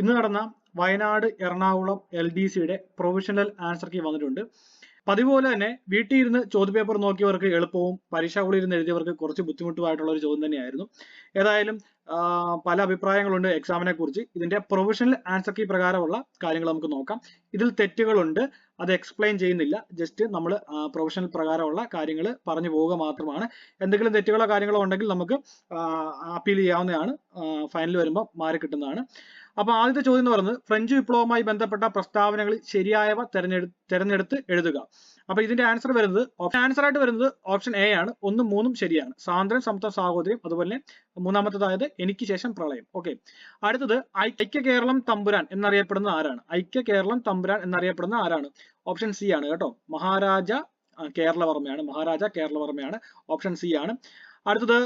ഇന്ന് നടന്ന Wayanad Ernakulam L D സിയുടെ പ്രൊവിഷണൽ ആൻസർ കീ വന്നിട്ടുണ്ട്. പതിപോലെ തന്നെ വീട്ടിൽ ഇരുന്ന് ചോദ്യപേപ്പർ നോക്കിയവർക്ക് എളുപ്പവും പരീക്ഷകളിൽ ഇരുന്ന് എഴുതിയവർക്ക് കുറച്ച് ബുദ്ധിമുട്ടുമായിട്ടുള്ള ഒരു ചോദ്യം തന്നെയായിരുന്നു. ഏതായാലും പല അഭിപ്രായങ്ങളുണ്ട് എക്സാമിനെ കുറിച്ച്. ഇതിന്റെ പ്രൊവിഷണൽ ആൻസർ കീ പ്രകാരമുള്ള കാര്യങ്ങൾ നമുക്ക് നോക്കാം. ഇതിൽ തെറ്റുകളുണ്ട് അത് എക്സ്പ്ലെയിൻ ചെയ്യുന്നില്ല. ജസ്റ്റ് നമ്മൾ പ്രൊഫഷണൽ പ്രകാരമുള്ള കാര്യങ്ങൾ പറഞ്ഞു പോവുക മാത്രമാണ്. എന്തെങ്കിലും തെറ്റുകളോ കാര്യങ്ങളോ ഉണ്ടെങ്കിൽ നമുക്ക് അപ്പീൽ ചെയ്യാവുന്നതാണ്. ഫൈനൽ വരുമ്പോൾ മാറി കിട്ടുന്നതാണ്. അപ്പൊ ആദ്യത്തെ ചോദ്യം എന്ന് പറയുന്നത് ഫ്രഞ്ച് വിപ്ലവവുമായി ബന്ധപ്പെട്ട പ്രസ്താവനകളിൽ ശരിയായവ തെരഞ്ഞെടു തെരഞ്ഞെടുത്ത് എഴുതുക. അപ്പൊ ഇതിന്റെ ആൻസർ വരുന്നത് ഓപ്ഷൻ ആൻസർ ആയിട്ട് വരുന്നത് ഓപ്ഷൻ എ ആണ്. ഒന്നും മൂന്നും ശരിയാണ്. സാന്ദ്രൻ സമത്വ സാഹോദര്യം അതുപോലെ മൂന്നാമത്തേതായത് എനിക്ക് ശേഷം പ്രളയം. ഓക്കെ അടുത്തത് ഐക്യ കേരളം തമ്പുരാൻ എന്നറിയപ്പെടുന്ന ആരാണ്? ഐക്യ കേരളം തമ്പുരാൻ എന്നറിയപ്പെടുന്ന ആരാണ്? ഓപ്ഷൻ സി ആണ് കേട്ടോ. മഹാരാജ കേരളവർമ്മയാണ്. മഹാരാജ കേരളവർമ്മയാണ്. ഓപ്ഷൻ സി ആണ്. അടുത്തത്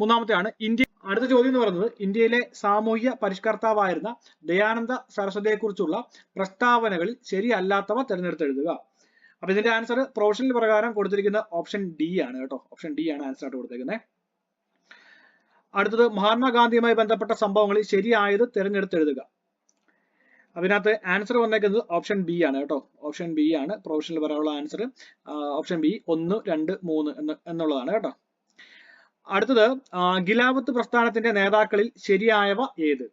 മൂന്നാമത്തെയാണ് ഇന്ത്യ അടുത്ത ചോദ്യം എന്ന് പറയുന്നത് ഇന്ത്യയിലെ സാമൂഹ്യ പരിഷ്കർത്താവായിരുന്ന ദയാനന്ദ സരസ്വതിയെ കുറിച്ചുള്ള പ്രസ്താവനകളിൽ ശരിയല്ലാത്തവ തിരഞ്ഞെടുത്ത് എഴുതുക അപ്പൊ ഇതിന്റെ ആൻസർ പ്രൊഫഷണൽ പ്രകാരം കൊടുത്തിരിക്കുന്ന ഓപ്ഷൻ ഡി ആണ് കേട്ടോ. ഓപ്ഷൻ ഡി ആണ് ആൻസർ ആയിട്ട് കൊടുത്തേക്കുന്നത് അടുത്തത് മഹാത്മാഗാന്ധിയുമായി ബന്ധപ്പെട്ട സംഭവങ്ങളിൽ ശരിയായത് തിരഞ്ഞെടുത്ത് എഴുതുക അതിനകത്ത് ആൻസർ വന്നേക്കുന്നത് ഓപ്ഷൻ ബി ആണ് കേട്ടോ. ഓപ്ഷൻ ബി ആണ് പ്രൊഫഷണൽ പറയാനുള്ള ആൻസർ ഓപ്ഷൻ ബി ഒന്ന് രണ്ട് മൂന്ന് എന്ന് എന്നുള്ളതാണ് കേട്ടോ. അടുത്തത് ഗിലാവത്ത് പ്രസ്ഥാനത്തിന്റെ നേതാക്കളിൽ ശരിയായവ ഏത്?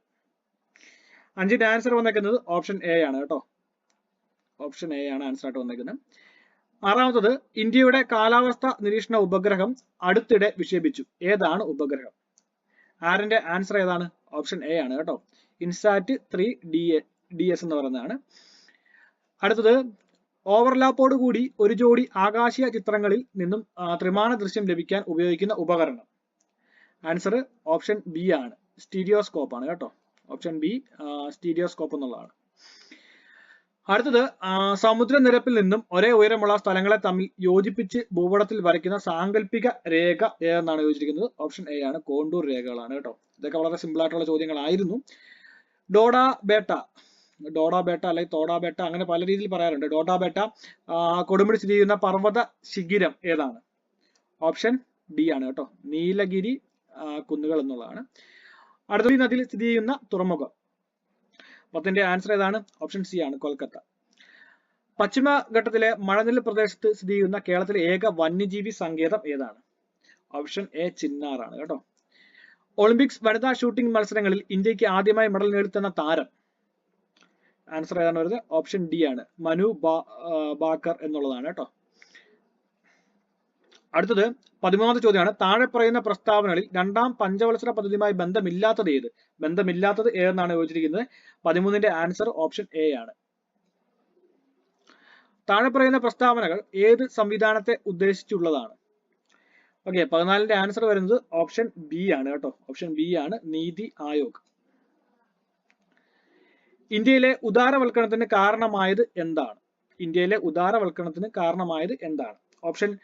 അഞ്ചിന്റെ ആൻസർ വന്നേക്കുന്നത് ഓപ്ഷൻ എ ആണ് കേട്ടോ. ഓപ്ഷൻ എ ആണ് ആൻസർ ആയിട്ട് വന്നേക്കുന്നത്. ആറാമത്തത് ഇന്ത്യയുടെ കാലാവസ്ഥ നിരീക്ഷണ ഉപഗ്രഹം അടുത്തിടെ വിക്ഷേപിച്ചു. ഏതാണ് ഉപഗ്രഹം? ആറിന്റെ ആൻസർ ഏതാണ്? ഓപ്ഷൻ എ ആണ് കേട്ടോ. INSAT three D D S എന്ന് പറയുന്നതാണ്. അടുത്തത് ഓവർലാപ്പോട് കൂടി ഒരു ജോഡി ആകാശീയ ചിത്രങ്ങളിൽ നിന്നും ത്രിമാന ദൃശ്യം ലഭിക്കാൻ ഉപയോഗിക്കുന്ന ഉപകരണം. ആൻസർ ഓപ്ഷൻ ബി ആണ്. സ്റ്റീരിയോസ്കോപ്പ് ആണ് കേട്ടോ. ഓപ്ഷൻ ബി സ്റ്റീരിയോസ്കോപ്പ് എന്നുള്ളതാണ്. അടുത്തത് സമുദ്രനിരപ്പിൽ നിന്നും ഒരേ ഉയരമുള്ള സ്ഥലങ്ങളെ തമ്മിൽ യോജിപ്പിച്ച് ഭൂപടത്തിൽ വരയ്ക്കുന്ന സാങ്കല്പിക രേഖ ഏതെന്നാണ് ചോദിച്ചിരിക്കുന്നത് ഓപ്ഷൻ എ ആണ്. കോണ്ടൂർ രേഖകളാണ് കേട്ടോ. ഇതൊക്കെ വളരെ സിമ്പിൾ ആയിട്ടുള്ള ചോദ്യങ്ങളായിരുന്നു. ഡോഡ ബേട്ട. ഡോഡ ബേട്ട അല്ലെങ്കിൽ തോഡ ബേട്ട അങ്ങനെ പല രീതിയിൽ പറയാറുണ്ട്. ഡോഡ ബേട്ട ആ, കൊടുമുടി സ്ഥിതി ചെയ്യുന്ന പർവത ശിഖിരം ഏതാണ്? ഓപ്ഷൻ ഡി ആണ് കേട്ടോ. നീലഗിരി കുന്നുകൾ എന്നുള്ളതാണ്. അടുത്ത നദിയിൽ സ്ഥിതി ചെയ്യുന്ന തുറമുഖം. പത്തിന്റെ ആൻസർ ഏതാണ്? ഓപ്ഷൻ സി ആണ് കൊൽക്കത്ത. പശ്ചിമഘട്ടത്തിലെ മഴനില പ്രദേശത്ത് സ്ഥിതി ചെയ്യുന്ന കേരളത്തിലെ ഏക വന്യജീവി സങ്കേതം ഏതാണ്? ഓപ്ഷൻ എ ചിന്നാറാണ് കേട്ടോ. ഒളിമ്പിക്സ് വനിതാ ഷൂട്ടിംഗ് മത്സരങ്ങളിൽ ഇന്ത്യയ്ക്ക് ആദ്യമായി മെഡൽ നേടിത്തന്ന താരം ആൻസർ ഏതാണ് വരുന്നത്? ഓപ്ഷൻ ഡി ആണ്. മനു ബാക്കർ എന്നുള്ളതാണ് കേട്ടോ. അടുത്തത് പതിമൂന്നാമത്തെ ചോദ്യമാണ്. താഴെ പറയുന്ന പ്രസ്താവനകളിൽ രണ്ടാം പഞ്ചവത്സര പദ്ധതിയുമായി ബന്ധമില്ലാത്തത് ഏത്? ബന്ധമില്ലാത്തത് ഏതെന്നാണ് ചോദിച്ചിരിക്കുന്നത്. പതിമൂന്നിന്റെ ആൻസർ ഓപ്ഷൻ എ ആണ്. താഴെ പറയുന്ന പ്രസ്താവനകൾ ഏത് സംവിധാനത്തെ ഉദ്ദേശിച്ചുള്ളതാണ്? ഓക്കെ പതിനാലിന്റെ ആൻസർ വരുന്നത് ഓപ്ഷൻ ബി ആണ് കേട്ടോ. ഓപ്ഷൻ ബി ആണ്. നീതി ആയോഗ്. ഇന്ത്യയിലെ ഉദാരവൽക്കരണത്തിന് കാരണമായത് എന്താണ്? ഇന്ത്യയിലെ ഉദാരവൽക്കരണത്തിന് കാരണമായത് എന്താണ്? ഓപ്ഷൻ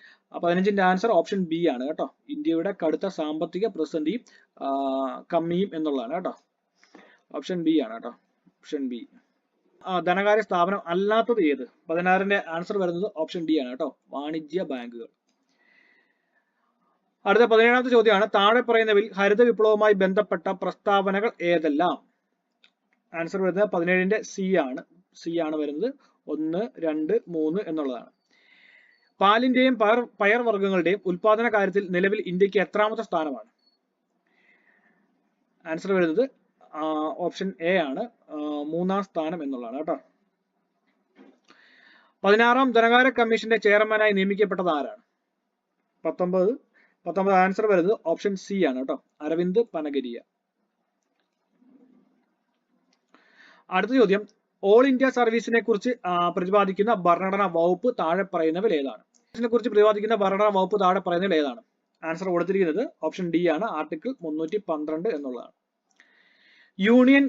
പതിനഞ്ചിന്റെ ആൻസർ ഓപ്ഷൻ ബി ആണ് കേട്ടോ. ഇന്ത്യയുടെ കടുത്ത സാമ്പത്തിക പ്രതിസന്ധിയും ആ, കമ്മിയും എന്നുള്ളതാണ് കേട്ടോ. ഓപ്ഷൻ ബി ആണ് കേട്ടോ. Option B. ധനകാര്യ സ്ഥാപനം അല്ലാത്തത് ഏത്? പതിനാറിന്റെ ആൻസർ വരുന്നത് ഓപ്ഷൻ ഡി ആണ് കേട്ടോ. വാണിജ്യ ബാങ്കുകൾ. അടുത്ത പതിനേഴാമത്തെ ചോദ്യമാണ്. താഴെ പറയുന്നവയിൽ ഹരിത വിപ്ലവവുമായി ബന്ധപ്പെട്ട പ്രസ്താവനകൾ ഏതെല്ലാം? ആൻസർ വരുന്നത് പതിനേഴിന്റെ സി ആണ്. സി ആണ് വരുന്നത്. ഒന്ന് രണ്ട് മൂന്ന് എന്നുള്ളതാണ്. പാലിന്റെയും പയർ പയർ വർഗങ്ങളുടെയും ഉൽപാദന കാര്യത്തിൽ നിലവിൽ ഇന്ത്യയ്ക്ക് എത്രാമത്തെ സ്ഥാനമാണ്? ആൻസർ വരുന്നത് ഓപ്ഷൻ എ ആണ്. മൂന്നാം സ്ഥാനം എന്നുള്ളതാണ് കേട്ടോ. പതിനാറാം ധനകാര്യ കമ്മീഷന്റെ ചെയർമാനായി നിയമിക്കപ്പെട്ടത് ആരാണ്? പത്തൊമ്പത്. പത്തൊമ്പത് ആൻസർ വരുന്നത് ഓപ്ഷൻ സി ആണ് കേട്ടോ. അരവിന്ദ് പനഗരിയ. അടുത്ത ചോദ്യം. ഓൾ ഇന്ത്യ സർവീസിനെ കുറിച്ച് പ്രതിപാദിക്കുന്ന ഭരണഘടനാ വകുപ്പ് താഴെ പറയുന്നവയിൽ ഏതാണ്? ഇതിനെ കുറിച്ച് പ്രതിപാദിക്കുന്ന ഭരണഘടനാ വകുപ്പ് താഴെ പറയുന്നവർ ഏതാണ്? ആൻസർ കൊടുത്തിരിക്കുന്നത് ഓപ്ഷൻ ഡി ആണ്. ആർട്ടിക്കിൾ മുന്നൂറ്റി പന്ത്രണ്ട് എന്നുള്ളതാണ് യൂണിയൻ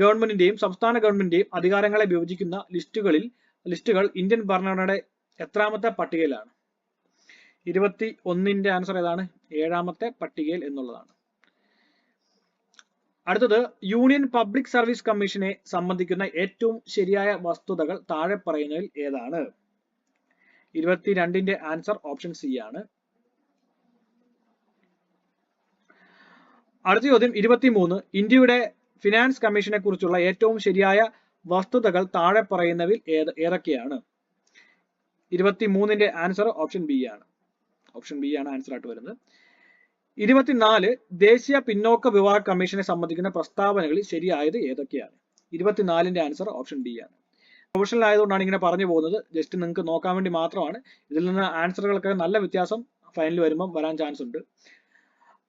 ഗവൺമെന്റിന്റെയും സംസ്ഥാന ഗവൺമെന്റിന്റെയും അധികാരങ്ങളെ വിഭജിക്കുന്ന ലിസ്റ്റുകളിൽ ലിസ്റ്റുകൾ ഇന്ത്യൻ ഭരണഘടനയുടെ എത്രാമത്തെ പട്ടികയിലാണ്? ഇരുപത്തി ഒന്നിന്റെ ആൻസർ ഏതാണ്? ഏഴാമത്തെ പട്ടികയിൽ എന്നുള്ളതാണ്. അടുത്തത് യൂണിയൻ പബ്ലിക് സർവീസ് കമ്മീഷനെ സംബന്ധിക്കുന്ന ഏറ്റവും ശരിയായ വസ്തുതകൾ താഴെ പറയുന്നതിൽ ഏതാണ്? ഇരുപത്തിരണ്ടിന്റെ ആൻസർ ഓപ്ഷൻ സി ആണ്. അടുത്ത ചോദ്യം ഇരുപത്തിമൂന്ന്. ഇന്ത്യയുടെ ഫിനാൻസ് കമ്മീഷനെ കുറിച്ചുള്ള ഏറ്റവും ശരിയായ വസ്തുതകൾ താഴെ പറയുന്നവയിൽ ഏത് ഏതൊക്കെയാണ്? ഇരുപത്തി മൂന്നിന്റെ ആൻസർ ഓപ്ഷൻ ബി ആണ്. ഓപ്ഷൻ ബി ആണ് ആൻസർ ആയിട്ട് വരുന്നത്. ഇരുപത്തിനാല് ദേശീയ പിന്നോക്ക വിവാഹ കമ്മീഷനെ സംബന്ധിക്കുന്ന പ്രസ്താവനകളിൽ ശരിയായത് ഏതൊക്കെയാണ്? ഇരുപത്തിനാലിന്റെ ആൻസർ ഓപ്ഷൻ ഡി ആണ്. പ്രൊഫഷണൽ ആയതുകൊണ്ടാണ് ഇങ്ങനെ പറഞ്ഞു പോകുന്നത്. ജസ്റ്റ് നിങ്ങൾക്ക് നോക്കാൻ വേണ്ടി മാത്രമാണ്. ഇതിൽ നിന്ന് ആൻസറുകൾക്ക് നല്ല വ്യത്യാസം ഫൈനൽ വരുമ്പം വരാൻ ചാൻസ് ഉണ്ട്.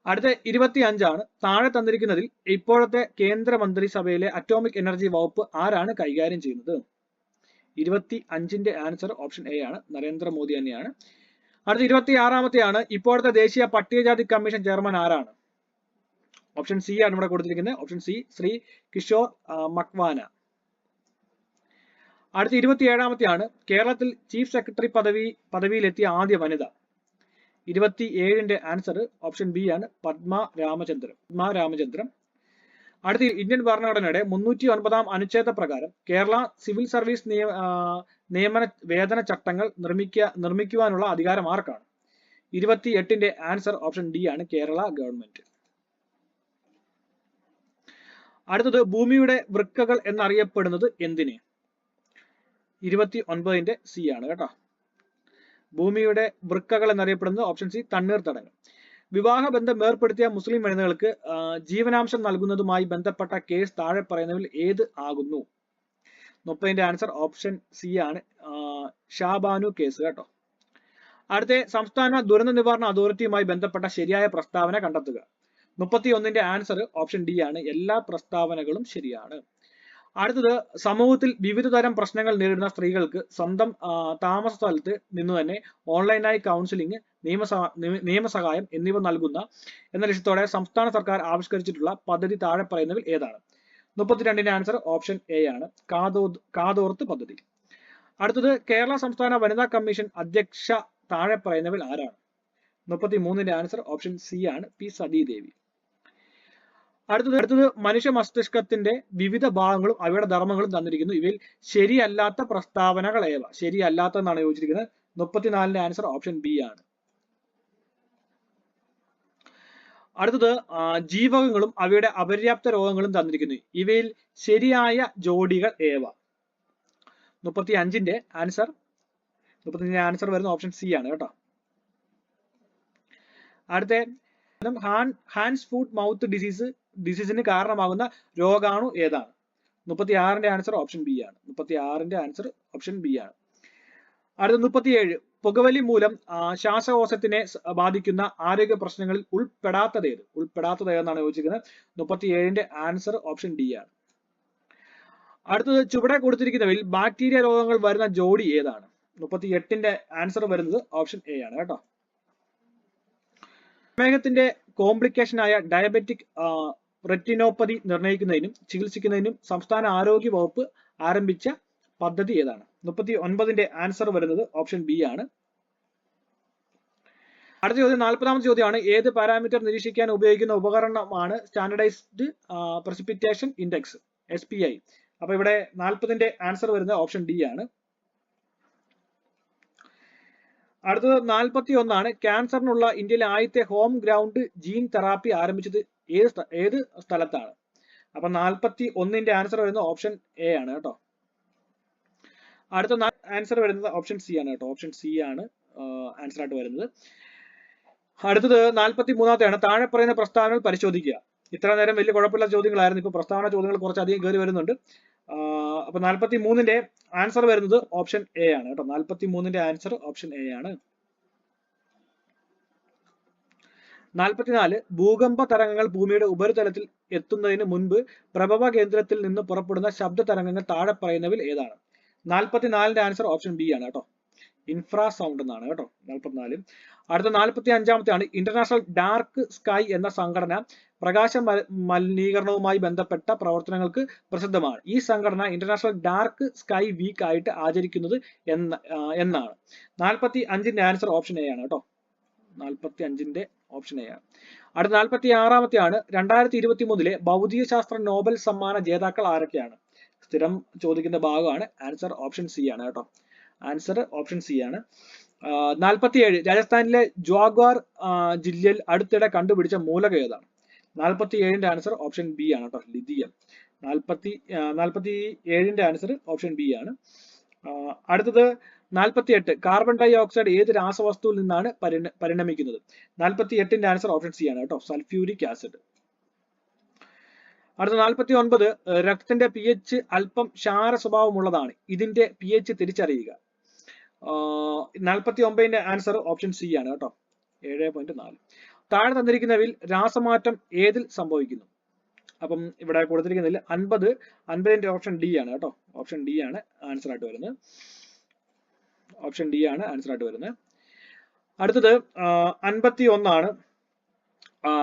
അടുത്ത ഇരുപത്തി അഞ്ചാണ് താഴെ തന്നിരിക്കുന്നതിൽ ഇപ്പോഴത്തെ കേന്ദ്ര മന്ത്രിസഭയിലെ അറ്റോമിക് എനർജി വകുപ്പ് ആരാണ് കൈകാര്യം ചെയ്യുന്നത്? ഇരുപത്തി അഞ്ചിന്റെ ആൻസർ ഓപ്ഷൻ എ ആണ്. നരേന്ദ്രമോദി തന്നെയാണ്. അടുത്ത ഇരുപത്തി ആറാമത്തെയാണ് ഇപ്പോഴത്തെ ദേശീയ പട്ടികജാതി കമ്മീഷൻ ചെയർമാൻ ആരാണ്? ഓപ്ഷൻ സി ആണ് ഇവിടെ കൊടുത്തിരിക്കുന്നത്. Option C Shri Kishore Makwana. അടുത്ത ഇരുപത്തി ഏഴാമത്തെയാണ് കേരളത്തിൽ ചീഫ് സെക്രട്ടറി പദവി പദവിയിലെത്തിയ ആദ്യ വനിത. ഇരുപത്തി ഏഴിന്റെ ആൻസർ ഓപ്ഷൻ ബി ആണ് പത്മ രാമചന്ദ്രൻ പത്മ രാമചന്ദ്രൻ. അടുത്ത ഇന്ത്യൻ ഭരണഘടനയുടെ മുന്നൂറ്റി ഒൻപതാം അനുച്ഛേദ പ്രകാരം കേരള സിവിൽ സർവീസ് നിയ ആ, നിയമന വേതന ചട്ടങ്ങൾ നിർമ്മിക്കുക നിർമ്മിക്കുവാനുള്ള അധികാരം ആർക്കാണ്? ഇരുപത്തി എട്ടിന്റെ ആൻസർ ഓപ്ഷൻ ഡി ആണ് കേരള ഗവൺമെന്റ്. അടുത്തത് ഭൂമിയുടെ വൃക്കകൾ എന്നറിയപ്പെടുന്നത് എന്തിന്? ഇരുപത്തി ഒൻപതിന്റെ സി ആണ് കേട്ടോ. ഭൂമിയുടെ വൃക്കകൾ എന്നറിയപ്പെടുന്നത് ഓപ്ഷൻ സി തണ്ണീർ തണ്ണീർത്തടങ്ങൾ വിവാഹ ബന്ധം ഏർപ്പെടുത്തിയ മുസ്ലിം വനിതകൾക്ക് ജീവനാംശം നൽകുന്നതുമായി ബന്ധപ്പെട്ട കേസ് താഴെ പറയുന്നതിൽ ഏത് ആകുന്നു? മുപ്പതിന്റെ ആൻസർ ഓപ്ഷൻ സി ആണ്. ഷാബാനു കേസ് കേട്ടോ. അടുത്ത സംസ്ഥാന ദുരന്ത നിവാരണ അതോറിറ്റിയുമായി ബന്ധപ്പെട്ട ശരിയായ പ്രസ്താവന കണ്ടെത്തുക. മുപ്പത്തി ഒന്നിന്റെ ആൻസർ ഓപ്ഷൻ ഡി ആണ്. എല്ലാ പ്രസ്താവനകളും ശരിയാണ്. അടുത്തത് സമൂഹത്തിൽ വിവിധ തരം പ്രശ്നങ്ങൾ നേരിടുന്ന സ്ത്രീകൾക്ക് സ്വന്തം താമസ സ്ഥലത്ത് നിന്ന് തന്നെ ഓൺലൈനായി കൗൺസിലിംഗ് നിയമസഹ നിയ- നിയമസഹായം എന്നിവ നൽകുന്ന എന്ന ലക്ഷ്യത്തോടെ സംസ്ഥാന സർക്കാർ ആവിഷ്കരിച്ചിട്ടുള്ള പദ്ധതി താഴെ പറയുന്നതിൽ ഏതാണ്? മുപ്പത്തിരണ്ടിന്റെ ആൻസർ ഓപ്ഷൻ എ ആണ്. കാതോ കാതോർത്ത് പദ്ധതി. അടുത്തത് കേരള സംസ്ഥാന വനിതാ കമ്മീഷൻ അധ്യക്ഷ താഴെ പറയുന്നവർ ആരാണ്? മുപ്പത്തി മൂന്നിന്റെ ആൻസർ ഓപ്ഷൻ സി ആണ്. പി സതീദേവി. അടുത്തത് അടുത്തത് മനുഷ്യ മസ്തിഷ്കത്തിന്റെ വിവിധ ഭാഗങ്ങളും അവയുടെ ധർമ്മങ്ങളും തന്നിരിക്കുന്നു. ഇവയിൽ ശരിയല്ലാത്ത പ്രസ്താവനകൾ ഏവ ശരിയല്ലാത്ത എന്നാണ് ചോദിച്ചിരിക്കുന്നത്. മുപ്പത്തിനാലിന്റെ ആൻസർ ഓപ്ഷൻ ബി ആണ്. അടുത്തത് ജീവകങ്ങളും അവയുടെ അപര്യാപ്ത രോഗങ്ങളും തന്നിരിക്കുന്നു. ഇവയിൽ ശരിയായ ജോഡികൾ ഏവ? മുപ്പത്തി അഞ്ചിന്റെ ആൻസർ. മുപ്പത്തിയഞ്ചിന്റെ ആൻസർ വരുന്ന ഓപ്ഷൻ സി ആണ് കേട്ടോ. അടുത്ത hand hands foot mouth disease ഡിസീസിന് കാരണമാകുന്ന രോഗാണു ഏതാണ്? മുപ്പത്തി ആറിന്റെ ആൻസർ ഓപ്ഷൻ ബി ആണ്. മുപ്പത്തി ആറിന്റെ ആൻസർ ഓപ്ഷൻ ബി ആണ്. അടുത്ത മുപ്പത്തിയേഴ്. പുകവലി മൂലം ശ്വാസകോശത്തിനെ ബാധിക്കുന്ന ആരോഗ്യ പ്രശ്നങ്ങളിൽ ഉൾപ്പെടാത്തത് ഏത് ഉൾപ്പെടാത്തത് ഏതെന്നാണ് ചോദിച്ചിരിക്കുന്നത്? മുപ്പത്തി ഏഴിന്റെ ആൻസർ ഓപ്ഷൻ ഡി ആണ്. അടുത്തത് ചുവടെ കൊടുത്തിരിക്കുന്നവയിൽ ബാക്ടീരിയ രോഗങ്ങൾ വരുന്ന ജോഡി ഏതാണ്? മുപ്പത്തി എട്ടിന്റെ ആൻസർ വരുന്നത് ഓപ്ഷൻ എ ആണ് കേട്ടോ. പ്രമേഹത്തിന്റെ കോംപ്ലിക്കേഷൻ ആയ ഡയബറ്റിക് റെറ്റിനോപ്പതി നിർണയിക്കുന്നതിനും ചികിത്സിക്കുന്നതിനും സംസ്ഥാന ആരോഗ്യ വകുപ്പ് ആരംഭിച്ച പദ്ധതി ഏതാണ്? മുപ്പത്തി ഒൻപതിന്റെ ആൻസർ വരുന്നത് ഓപ്ഷൻ ബി ആണ്. അടുത്ത ചോദ്യം നാൽപ്പതാമത്തെ ചോദ്യമാണ് ഏത് പാരാമീറ്റർ നിരീക്ഷിക്കാൻ ഉപയോഗിക്കുന്ന ഉപകരണമാണ് standardised precipitation index S P I അപ്പൊ ഇവിടെ നാൽപ്പതിന്റെ ആൻസർ വരുന്നത് ഓപ്ഷൻ ഡി ആണ്. അടുത്തത് നാൽപ്പത്തി ഒന്നാണ് ക്യാൻസറിനുള്ള ഇന്ത്യയിലെ ആദ്യത്തെ ഹോം ഗ്രൗണ്ട് ജീൻ തെറാപ്പി ആരംഭിച്ചത് ഏത് ഏത് സ്ഥലത്താണ്? അപ്പൊ നാൽപ്പത്തി ഒന്നിന്റെ ആൻസർ വരുന്നത് ഓപ്ഷൻ എ ആണ് കേട്ടോ. അടുത്ത ആൻസർ വരുന്നത് ഓപ്ഷൻ സി ആണ് കേട്ടോ. ഓപ്ഷൻ സി ആണ് ആൻസർ ആയിട്ട് വരുന്നത്. അടുത്തത് നാൽപ്പത്തി മൂന്നാമത്തെയാണ് താഴെ പറയുന്ന പ്രസ്താവനകൾ പരിശോധിക്കുക. ഇത്ര നേരം വലിയ കുഴപ്പമില്ല ചോദ്യങ്ങളായിരുന്നു. ഇപ്പൊ പ്രസ്താവന ചോദ്യങ്ങൾ കുറച്ചധികം കയറി വരുന്നുണ്ട്. അപ്പൊ നാൽപ്പത്തി മൂന്നിന്റെ ആൻസർ വരുന്നത് ഓപ്ഷൻ എ ആണ് കേട്ടോ. നാൽപ്പത്തി മൂന്നിന്റെ ആൻസർ ഓപ്ഷൻ എ ആണ്. നാൽപ്പത്തിനാല് ഭൂകമ്പ തരംഗങ്ങൾ ഭൂമിയുടെ ഉപരിതലത്തിൽ എത്തുന്നതിന് മുൻപ് പ്രഭവ കേന്ദ്രത്തിൽ നിന്ന് പുറപ്പെടുന്ന ശബ്ദ തരംഗങ്ങൾ താഴെ പറയുന്നവയിൽ ഏതാണ്? നാൽപ്പത്തിനാലിന്റെ ആൻസർ ഓപ്ഷൻ ബി ആണ് കേട്ടോ. ഇൻഫ്രാ സൗണ്ട് എന്നാണ് കേട്ടോ നാൽപ്പത്തിനാല് അടുത്ത നാൽപ്പത്തി അഞ്ചാമത്തെയാണ് ഇന്റർനാഷണൽ ഡാർക്ക് സ്കൈ എന്ന സംഘടന പ്രകാശ മലിനീകരണവുമായി ബന്ധപ്പെട്ട പ്രവർത്തനങ്ങൾക്ക് പ്രസിദ്ധമാണ്. ഈ സംഘടന ഇന്റർനാഷണൽ ഡാർക്ക് സ്കൈ വീക്ക് ആയിട്ട് ആചരിക്കുന്നത് എന്ന എന്നാണ്. നാൽപ്പത്തി അഞ്ചിന്റെ ആൻസർ ഓപ്ഷൻ എ ആണ് കേട്ടോ. നാൽപ്പത്തി അഞ്ചിന്റെ ഓപ്ഷൻ എ ആണ്. അടുത്ത നാൽപ്പത്തി ആറാമത്തെയാണ് രണ്ടായിരത്തി ഇരുപത്തി മൂന്നിലെ ഭൗതിക ശാസ്ത്ര നോബൽ സമ്മാന ജേതാക്കൾ ആരൊക്കെയാണ്? സ്ഥിരം ചോദിക്കുന്ന ഭാഗമാണ് ആൻസർ ഓപ്ഷൻ സി ആണ് കേട്ടോ. ആൻസർ ഓപ്ഷൻ സി ആണ്. നാൽപ്പത്തി ഏഴ് രാജസ്ഥാനിലെ ജ്വാഗ്വാർ ജില്ലയിൽ അടുത്തിടെ കണ്ടുപിടിച്ച മൂലക ഏതാണ്? നാൽപ്പത്തി ഏഴിന്റെ ആൻസർ ഓപ്ഷൻ ബി ആണ് കേട്ടോ ലിഥിയം. നാൽപ്പത്തി നാൽപ്പത്തി ഏഴിന്റെ ആൻസർ ഓപ്ഷൻ ബി ആണ്. അടുത്തത് നാൽപ്പത്തി എട്ട് കാർബൺ ഡൈ ഓക്സൈഡ് ഏത് രാസവസ്തുവിൽ നിന്നാണ് പരിണ പരിണമിക്കുന്നത്? നാൽപ്പത്തി എട്ടിന്റെ ആൻസർ ഓപ്ഷൻ സി ആണ് കേട്ടോ സൾഫ്യൂരിക് ആസിഡ്. അടുത്ത നാൽപ്പത്തി ഒൻപത് രക്തത്തിന്റെ പി എച്ച് അല്പം ക്ഷാര സ്വഭാവമുള്ളതാണ്. ഇതിന്റെ പി എച്ച് തിരിച്ചറിയുക. നാൽപ്പത്തി ഒമ്പതിന്റെ ആൻസർ ഓപ്ഷൻ സി ആണ് കേട്ടോ. ഏഴ് പോയിന്റ് നാല്. താഴെ തന്നിരിക്കുന്നവയിൽ രാസമാറ്റം ഏതിൽ സംഭവിക്കുന്നു? അപ്പം ഇവിടെ കൊടുത്തിരിക്കുന്നതിൽ അൻപത് അൻപതിന്റെ ഓപ്ഷൻ ഡി ആണ് കേട്ടോ. ഓപ്ഷൻ ഡി ആണ് ആൻസർ ആയിട്ട് വരുന്നത്. ഓപ്ഷൻ ഡി ആണ് ആൻസർ ആയിട്ട് വരുന്നത്. അടുത്തത് അൻപത്തി ഒന്നാണ്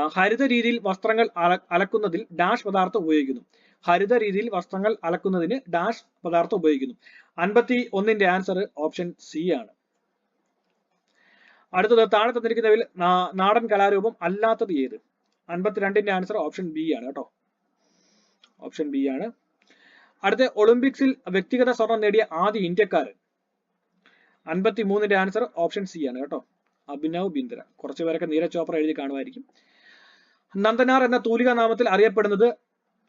ഹരിത രീതിയിൽ വസ്ത്രങ്ങൾ അല- അലക്കുന്നതിൽ ഡാഷ് പദാർത്ഥം ഉപയോഗിക്കുന്നു. ഹരിത രീതിയിൽ വസ്ത്രങ്ങൾ അലക്കുന്നതിന് ഡാഷ് പദാർത്ഥം ഉപയോഗിക്കുന്നു. അൻപത്തി ഒന്നിന്റെ ആൻസർ ഓപ്ഷൻ സി ആണ്. അടുത്തത് താഴെ തന്നിരിക്കുന്നതിൽ നാടൻ കലാരൂപം അല്ലാത്തത് ഏത്? അൻപത്തിരണ്ടിന്റെ ആൻസർ ഓപ്ഷൻ ബി ആണ് കേട്ടോ. ഓപ്ഷൻ ബി ആണ്. അടുത്ത ഒളിമ്പിക്സിൽ വ്യക്തിഗത സ്വർണം നേടിയ ആദ്യ ഇന്ത്യക്കാരൻ. അൻപത്തി മൂന്നിന്റെ ആൻസർ ഓപ്ഷൻ സി ആണ് കേട്ടോ. അഭിനവ് ബിന്ദ്ര. കുറച്ചുപേരൊക്കെ നീരജ് ചോപ്ര എഴുതി കാണുമായിരിക്കും. നന്ദനാർ എന്ന തൂലിക നാമത്തിൽ അറിയപ്പെടുന്നത്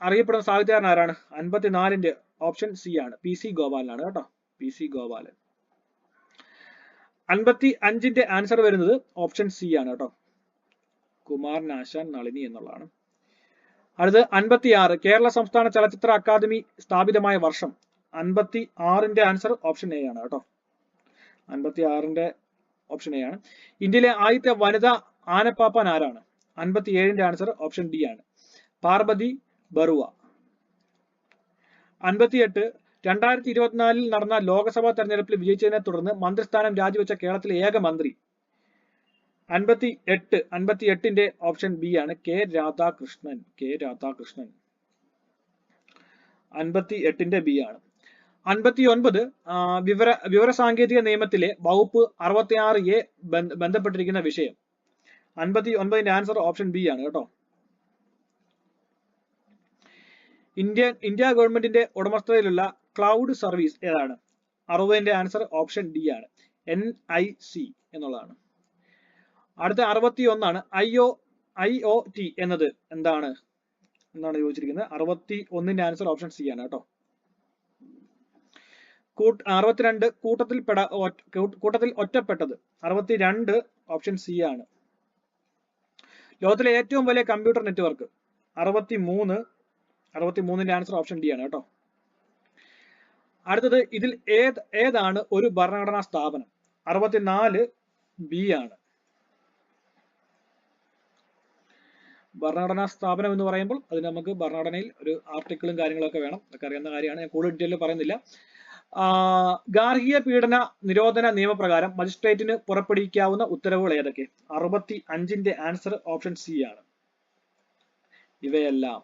അറിയപ്പെടുന്ന സാഹിത്യകാരൻ ആരാണ് അൻപത്തിനാലിന്റെ ഓപ്ഷൻ സി ആണ്. പി സി ഗോപാലനാണ് കേട്ടോ. P C Gopalan. അൻപത്തി അഞ്ചിന്റെ ആൻസർ വരുന്നത് ഓപ്ഷൻ സി ആണ് കേട്ടോ. കുമാർ നാശാൻ നളിനി എന്നുള്ളതാണ്. അടുത്ത് അൻപത്തി ആറ് കേരള സംസ്ഥാന ചലച്ചിത്ര അക്കാദമി സ്ഥാപിതമായ വർഷം. അൻപത്തി ആറിന്റെ ആൻസർ ഓപ്ഷൻ എ ആണ് കേട്ടോ. അൻപത്തി ആറിന്റെ ഓപ്ഷൻ എ ആണ്. ഇന്ത്യയിലെ ആദ്യത്തെ വനിതാ ആനപ്പാപ്പാൻ ആരാണ്? അൻപത്തി ഏഴിന്റെ ആൻസർ ഓപ്ഷൻ ഡി ആണ്. പാർവതി ബറുവ. അൻപത്തിയെട്ട് രണ്ടായിരത്തി ഇരുപത്തിനാലിൽ നടന്ന ലോക്സഭാ തെരഞ്ഞെടുപ്പിൽ വിജയിച്ചതിനെ തുടർന്ന് മന്ത്രിസ്ഥാനം രാജിവെച്ച കേരളത്തിലെ ഏക മന്ത്രി. അൻപത്തി എട്ട് അൻപത്തി എട്ടിന്റെ ഓപ്ഷൻ ബി ആണ് കെ രാധാകൃഷ്ണൻ കെ രാധാകൃഷ്ണൻ. അൻപത്തി എട്ടിന്റെ ബി ആണ്. അൻപത്തി ഒൻപത് വിവര വിവരസാങ്കേതിക നിയമത്തിലെ വകുപ്പ് അറുപത്തി ആറ് എ ബന്ധപ്പെട്ടിരിക്കുന്ന വിഷയം. അൻപത്തി ഒൻപതിന്റെ ആൻസർ ഓപ്ഷൻ ബി ആണ് കേട്ടോ. ഇന്ത്യ ഇന്ത്യ ഗവൺമെന്റിന്റെ ഉടമസ്ഥതയിലുള്ള ക്ലൗഡ് സർവീസ് ഏതാണ്? അറുപതിന്റെ ആൻസർ ഓപ്ഷൻ ഡി ആണ്. എൻ ഐ സി എന്നുള്ളതാണ്. അടുത്ത അറുപത്തി ഒന്നാണ് I O I O T എന്നത് എന്താണ്? എന്നാണ് ചോദിച്ചിരിക്കുന്നത്. അറുപത്തി ഒന്നിന്റെ ആൻസർ ഓപ്ഷൻ സി ആണ് കേട്ടോ. കൂട്ട് അറുപത്തിരണ്ട് കൂട്ടത്തിൽ പെട കൂട്ടത്തിൽ ഒറ്റപ്പെട്ടത്. അറുപത്തിരണ്ട് ഓപ്ഷൻ സി ആണ്. ലോകത്തിലെ ഏറ്റവും വലിയ കമ്പ്യൂട്ടർ നെറ്റ്വർക്ക് അറുപത്തി മൂന്ന് അറുപത്തി മൂന്നിന്റെ ആൻസർ ഓപ്ഷൻ ഡി ആണ് കേട്ടോ. അടുത്തത് ഇതിൽ ഏത് ഏതാണ് ഒരു ഭരണഘടനാ സ്ഥാപനം? അറുപത്തിനാല് ബി ആണ്. ഭരണഘടനാ സ്ഥാപനം എന്ന് പറയുമ്പോൾ അതിന് നമുക്ക് ഭരണഘടനയിൽ ഒരു ആർട്ടിക്കിളും കാര്യങ്ങളൊക്കെ വേണം. അതൊക്കെ അറിയുന്ന കാര്യമാണ്. ഞാൻ കൂടുതൽ ഡീറ്റെയിൽ പറയുന്നില്ല. ഗാർഹിക പീഡന നിരോധന നിയമപ്രകാരം മജിസ്ട്രേറ്റിന് പുറപ്പെടുവിക്കാവുന്ന ഉത്തരവുകൾ ഏതൊക്കെ? അറുപത്തി അഞ്ചിന്റെ ആൻസർ ഓപ്ഷൻ സി ആണ്. ഇവയെല്ലാം.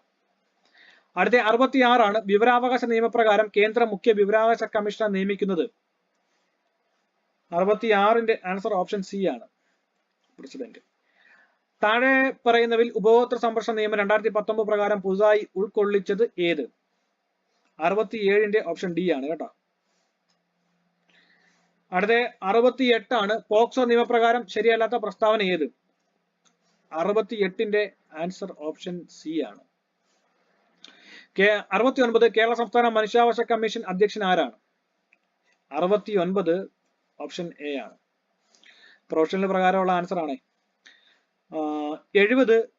അടുത്ത അറുപത്തി ആറാണ് വിവരാവകാശ നിയമപ്രകാരം കേന്ദ്ര മുഖ്യ വിവരാവകാശ കമ്മീഷണർ നിയമിക്കുന്നത്. അറുപത്തി ആറിന്റെ ആൻസർ ഓപ്ഷൻ സി ആണ്. പ്രസിഡന്റ്. താഴെ പറയുന്നവിൽ ഉപഭോക്തൃ സംരക്ഷണ നിയമം രണ്ടായിരത്തി പത്തൊമ്പത് പ്രകാരം പുതുതായി ഉൾക്കൊള്ളിച്ചത് ഏത്? അറുപത്തി ഏഴിന്റെ ഓപ്ഷൻ ഡി ആണ് കേട്ടോ. അടുത്ത അറുപത്തി എട്ടാണ് പോക്സോ നിയമപ്രകാരം ശരിയല്ലാത്ത പ്രസ്താവന ഏത്? അറുപത്തി എട്ടിന്റെ ആൻസർ ഓപ്ഷൻ സി ആണ്. അറുപത്തി ഒൻപത് കേരള സംസ്ഥാന മനുഷ്യാവകാശ കമ്മീഷൻ അധ്യക്ഷൻ ആരാണ്? അറുപത്തി ഒൻപത് ഓപ്ഷൻ എ ആണ്. പ്രൊഫഷണൽ പ്രകാരമുള്ള ആൻസർ ആണ്. എഴുപത്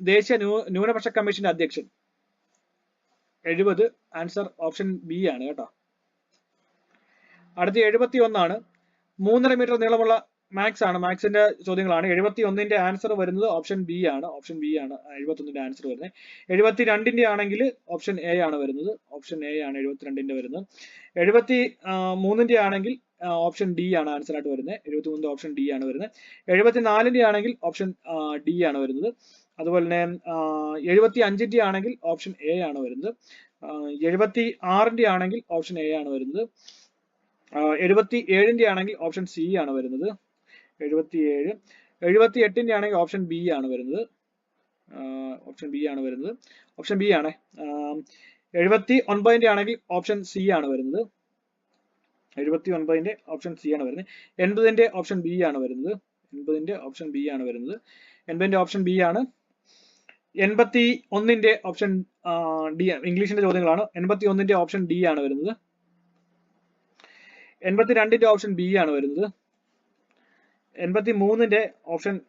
ദേശീയ ന്യൂനപക്ഷ കമ്മീഷന്റെ അധ്യക്ഷൻ. എഴുപത് ആൻസർ ഓപ്ഷൻ ബി ആണ് കേട്ടോ. അടുത്ത എഴുപത്തി ഒന്നാണ് മൂന്നര മീറ്റർ നീളമുള്ള മാക്സ് ആണ്. മാക്സിന്റെ ചോദ്യങ്ങളാണ്. എഴുപത്തി ഒന്നിന്റെ ആൻസർ വരുന്നത് ഓപ്ഷൻ ബി ആണ്. ഓപ്ഷൻ ബി ആണ് എഴുപത്തി ഒന്നിന്റെ ആൻസർ വരുന്നത്. എഴുപത്തി രണ്ടിന്റെ ആണെങ്കിൽ ഓപ്ഷൻ എ ആണ് വരുന്നത്. ഓപ്ഷൻ എ ആണ് എഴുപത്തിരണ്ടിന്റെ വരുന്നത്. എഴുപത്തി മൂന്നിന്റെ ആണെങ്കിൽ ഓപ്ഷൻ ഡി ആണ് ആൻസർ ആയിട്ട് വരുന്നത്. എഴുപത്തി മൂന്നിന്റെ ഓപ്ഷൻ ഡി ആണ് വരുന്നത്. എഴുപത്തി നാലിന്റെ ആണെങ്കിൽ ഓപ്ഷൻ ഡി ആണ് വരുന്നത്. അതുപോലെ തന്നെ എഴുപത്തി അഞ്ചിന്റെ ആണെങ്കിൽ ഓപ്ഷൻ എ ആണ് വരുന്നത്. എഴുപത്തി ആറിന്റെ ആണെങ്കിൽ ഓപ്ഷൻ എ ആണ് വരുന്നത്. എഴുപത്തി ഏഴിന്റെ ആണെങ്കിൽ ഓപ്ഷൻ സി ആണ് വരുന്നത്. എഴുപത്തി ഏഴ് എഴുപത്തി എട്ടിന്റെ ആണെങ്കിൽ ഓപ്ഷൻ ബി ആണ് വരുന്നത്. ഓപ്ഷൻ ബി ആണ് വരുന്നത്. ഓപ്ഷൻ ബി ആണ്. എഴുപത്തി ഒൻപതിന്റെ ആണെങ്കിൽ ഓപ്ഷൻ സി ആണ് വരുന്നത്. എഴുപത്തി ഒൻപതിന്റെ ഓപ്ഷൻ സി ആണ് വരുന്നത്. എൺപതിന്റെ ഓപ്ഷൻ ബി ആണ് വരുന്നത്. എൺപതിന്റെ ഓപ്ഷൻ ബി ആണ് വരുന്നത്. എൺപതിന്റെ ഓപ്ഷൻ ബി ആണ്. എൺപത്തി ഒന്നിന്റെ ഓപ്ഷൻ ഡി ഇംഗ്ലീഷിന്റെ ചോദ്യങ്ങളാണ്. എൺപത്തി ഒന്നിന്റെ ഓപ്ഷൻ ഡി ആണ് വരുന്നത്. എൺപത്തി രണ്ടിന്റെ ഓപ്ഷൻ ബി ആണ് വരുന്നത്. എൺപത്തി മൂന്നിന്റെ ഓപ്ഷൻ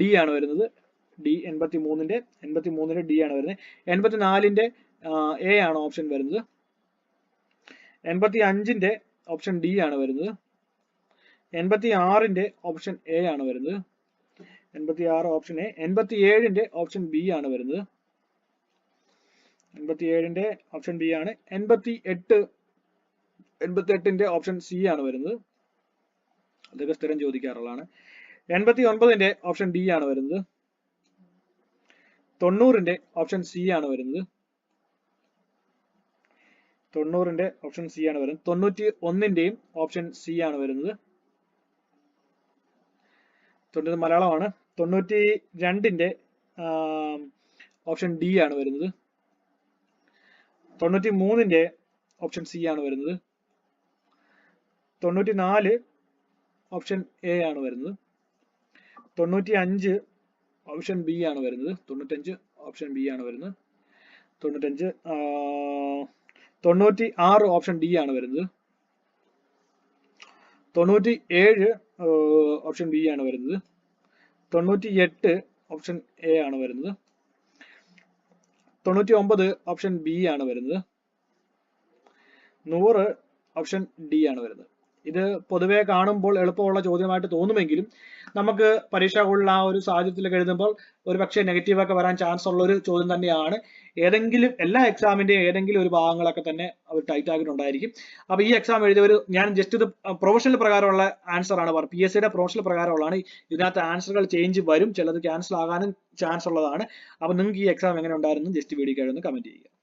ഡി ആണ് വരുന്നത്. ഡി എൺപത്തി മൂന്നിന്റെ എൺപത്തി മൂന്നിന്റെ ഡി ആണ് വരുന്നത്. എൺപത്തി നാലിന്റെ എ ആണ് ഓപ്ഷൻ വരുന്നത്. എൺപത്തി അഞ്ചിന്റെ ഓപ്ഷൻ ഡി ആണ് വരുന്നത്. എൺപത്തി ആറിന്റെ ഓപ്ഷൻ എ ആണ് വരുന്നത്. എൺപത്തി ആറ് ഓപ്ഷൻ എ എൺപത്തി ഏഴിന്റെ ഓപ്ഷൻ ബി ആണ് വരുന്നത്. എൺപത്തി ഏഴിന്റെ ഓപ്ഷൻ ബി ആണ്. എൺപത്തി എട്ട് എൺപത്തി എട്ടിന്റെ ഓപ്ഷൻ സി ആണ് വരുന്നത്. അതൊക്കെ സ്ഥിരം ചോദിക്കാറുള്ളതാണ് എൺപത്തി ഒൻപതിന്റെ ഓപ്ഷൻ ഡി ആണ് വരുന്നത്. തൊണ്ണൂറിന്റെ ഓപ്ഷൻ സി ആണ് വരുന്നത്. തൊണ്ണൂറിന്റെ ഓപ്ഷൻ സി ആണ് വരുന്നത്. തൊണ്ണൂറ്റി ഒന്നിന്റെയും ഓപ്ഷൻ സി ആണ് വരുന്നത്. തൊണ്ണൂറ് മലയാളമാണ്. തൊണ്ണൂറ്റി രണ്ടിന്റെ ഓപ്ഷൻ ഡി ആണ് വരുന്നത്. തൊണ്ണൂറ്റി മൂന്നിന്റെ ഓപ്ഷൻ സി ആണ് വരുന്നത്. തൊണ്ണൂറ്റി നാല് ഓപ്ഷൻ എ ആണ് വരുന്നത്. തൊണ്ണൂറ്റി അഞ്ച് ഓപ്ഷൻ ബി ആണ് വരുന്നത്. തൊണ്ണൂറ്റഞ്ച് ഓപ്ഷൻ ബി ആണ് വരുന്നത്. തൊണ്ണൂറ്റഞ്ച് തൊണ്ണൂറ്റി ആറ് ഓപ്ഷൻ ഡി ആണ് വരുന്നത്. തൊണ്ണൂറ്റി ഏഴ് ഓപ്ഷൻ ബി ആണ് വരുന്നത്. തൊണ്ണൂറ്റി എട്ട് ഓപ്ഷൻ എ ആണ് വരുന്നത്. തൊണ്ണൂറ്റി ഒമ്പത് ഓപ്ഷൻ ബി ആണ് വരുന്നത്. നൂറ് ഓപ്ഷൻ ഡി ആണ് വരുന്നത്. ഇത് പൊതുവേ കാണുമ്പോൾ എളുപ്പമുള്ള ചോദ്യമായിട്ട് തോന്നുമെങ്കിലും നമുക്ക് പരീക്ഷകളിൽ ആ ഒരു സാഹചര്യത്തിൽ എഴുതുമ്പോൾ ഒരു പക്ഷേ നെഗറ്റീവ് ഒക്കെ വരാൻ ചാൻസ് ഉള്ള ഒരു ചോദ്യം തന്നെയാണ്. ഏതെങ്കിലും എല്ലാ എക്സാമിന്റെയും ഏതെങ്കിലും ഒരു ഭാഗങ്ങളൊക്കെ തന്നെ അവർ ടൈറ്റ് ആക്കിയിട്ടുണ്ടായിരിക്കും. അപ്പൊ ഈ എക്സാം എഴുതിയവർ ഞാൻ ജസ്റ്റ് ഇത് പ്രൊഫഷണൽ പ്രകാരമുള്ള ആൻസർ ആണ് പറഞ്ഞത്. പി എസ് സിയുടെ പ്രൊഫഷണൽ പ്രകാരമുള്ളതാണ്. ഇതിനകത്ത് ആൻസറുകൾ ചേഞ്ച് വരും. ചിലത് ക്യാൻസൽ ആകാനും ചാൻസ് ഉള്ളതാണ്. അപ്പൊ നിങ്ങൾക്ക് ഈ എക്സാം എങ്ങനെ ഉണ്ടായിരുന്നു? ജസ്റ്റ് വീഡിയോ കഴിഞ്ഞ് കമന്റ് ചെയ്യുക.